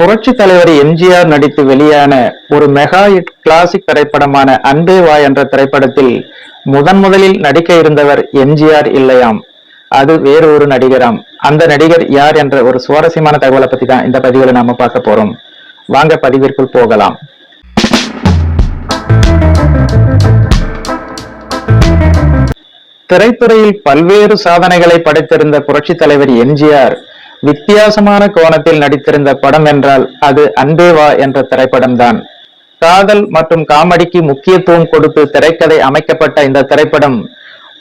புரட்சி தலைவர் எம்ஜிஆர் நடித்து வெளியான ஒரு மெகா கிளாசிக் திரைப்படமான அன்பே வா என்ற திரைப்படத்தில் முதன் முதலில் நடிக்க இருந்தவர் எம்ஜிஆர் இல்லையாம். அது வேறு ஒரு நடிகராம். அந்த நடிகர் யார் என்ற ஒரு சுவாரஸ்யமான தகவலை பத்தி தான் இந்த பதிவில் நாம பார்க்க போறோம். வாங்க பதிவிற்குள் போகலாம். திரைத்துறையில் பல்வேறு சாதனைகளை படைத்திருந்த புரட்சி தலைவர் எம்ஜிஆர் வித்தியாசமான கோணத்தில் நடித்திருந்த படம் என்றால் அது அன்பேவா என்ற திரைப்படம்தான். காதல் மற்றும் காமெடிக்கு முக்கியத்துவம் கொடுத்து திரைக்கதை அமைக்கப்பட்ட இந்த திரைப்படம்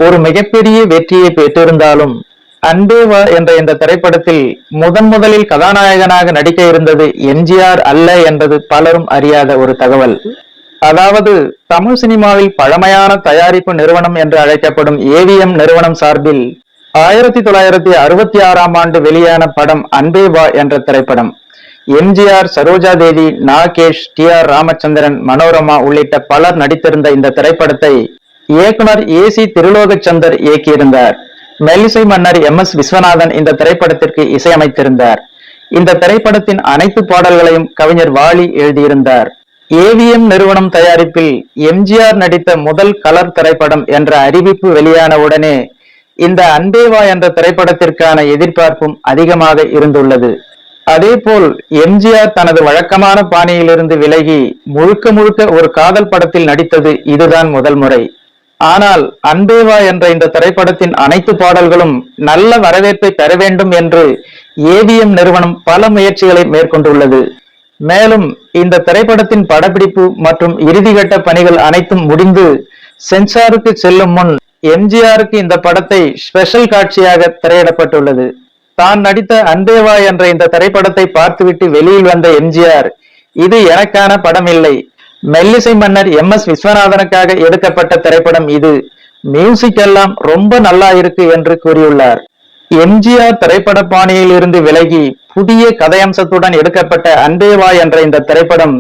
ஒரு மிகப்பெரிய வெற்றியை பெற்றிருந்தாலும் அன்பேவா என்ற இந்த திரைப்படத்தில் முதன் முதலில் கதாநாயகனாக நடிக்க இருந்தது எம்ஜிஆர் அல்ல என்பது பலரும் அறியாத ஒரு தகவல். அதாவது தமிழ் சினிமாவில் பழமையான தயாரிப்பு நிறுவனம் என்று அழைக்கப்படும் ஏவிஎம் நிறுவனம் சார்பில் ஆயிரத்தி தொள்ளாயிரத்தி அறுபத்தி ஆறாம் ஆண்டு வெளியான படம் அன்பே வா என்ற திரைப்படம். MGR Saroja Devi Nagesh T R Ramachandran Manorama உள்ளிட்ட பலர் நடித்திருந்த இந்த திரைப்படத்தை இயக்குனர் ஏ சி திருலோகச்சந்தர் இயக்கியிருந்தார். மெல்லிசை மன்னர் எம் எஸ் விஸ்வநாதன் இந்த திரைப்படத்திற்கு இசையமைத்திருந்தார். இந்த திரைப்படத்தின் அனைத்து பாடல்களையும் கவிஞர் வாலி எழுதியிருந்தார். ஏவிஎம் நிறுவனம் தயாரிப்பில் எம்ஜிஆர் நடித்த முதல் கலர் திரைப்படம் என்ற அறிவிப்பு வெளியான உடனே இந்த அன்பேவா என்ற திரைப்படத்திற்கான எதிர்பார்ப்பும் அதிகமாக இருந்துள்ளது. அதேபோல் எம்ஜிஆர் தனது வழக்கமான பாணியிலிருந்து விலகி முழுக்க முழுக்க ஒரு காதல் படத்தில் நடித்தது இதுதான் முதல் முறை. ஆனால் அன்பேவா என்ற இந்த திரைப்படத்தின் அனைத்து பாடல்களும் நல்ல வரவேற்பை பெற வேண்டும் என்று ஏவிஎம் நிறுவனம் பல முயற்சிகளை மேற்கொண்டுள்ளது. மேலும் இந்த திரைப்படத்தின் படப்பிடிப்பு மற்றும் இறுதிகட்ட பணிகள் அனைத்தும் முடிந்து சென்சாருக்கு செல்லும் முன் எம்ஜிஆருக்கு இந்த படத்தை ஸ்பெஷல் காட்சியாக திரையிடப்பட்டுள்ளது. தான் நடித்த அன்பேவா என்ற இந்த திரைப்படத்தை பார்த்துவிட்டு வெளியில் வந்த எம்ஜிஆர் இது எனக்கான படம் இல்லை மெல்லிசை மன்னர் எம் எஸ் விஸ்வநாதனுக்காக எடுக்கப்பட்ட திரைப்படம் இது. மியூசிக் எல்லாம் ரொம்ப நல்லா இருக்கு என்று கூறியுள்ளார். எம்ஜிஆர் திரைப்பட பாணியில் இருந்து விலகி புதிய கதையம்சத்துடன் எடுக்கப்பட்ட அன்பேவா என்ற இந்த திரைப்படம்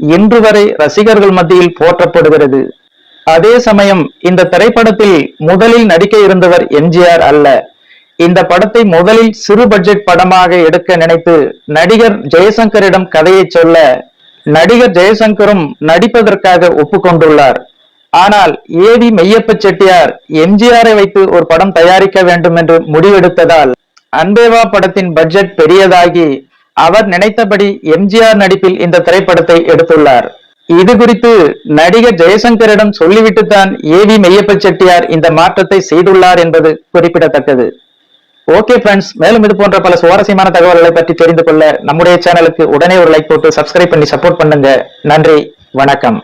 இன்று வரை ரசிகர்கள் மத்தியில் போற்றப்படுகிறது. அதே சமயம் இந்த திரைப்படத்தில் முதலில் நடிக்க இருந்தவர் எம்ஜிஆர் அல்ல. இந்த படத்தை முதலில் சிறு பட்ஜெட் படமாக எடுக்க நினைத்து நடிகர் ஜெயசங்கரிடம் கதையை சொல்ல நடிகர் ஜெயசங்கரும் நடிப்பதற்காக ஒப்புக்கொண்டுள்ளார். ஆனால் ஏவி மெய்யப்ப செட்டியார் எம்ஜிஆரை வைத்து ஒரு படம் தயாரிக்க வேண்டும் என்று முடிவெடுத்ததால் அன்பேவா படத்தின் பட்ஜெட் பெரியதாகி அவர் நினைத்தபடி எம்ஜிஆர் நடிப்பில் இந்த திரைப்படத்தை எடுத்துள்ளார். இது குறித்து நடிகர் ஜெயசங்கரிடம் சொல்லிவிட்டுத்தான் வி மெய்யப்ப செட்டியார் இந்த மாற்றத்தை செய்துள்ளார் என்பது குறிப்பிடத்தக்கது. ஓகே ஃப்ரெண்ட்ஸ் மேலும் இது போன்ற பல சுவாரஸ்யமான தகவல்களை பற்றி தெரிந்து கொள்ள நம்முடைய சேனலுக்கு உடனே ஒரு லைக் போட்டு சப்ஸ்கிரைப் பண்ணி சப்போர்ட் பண்ணுங்க. நன்றி வணக்கம்.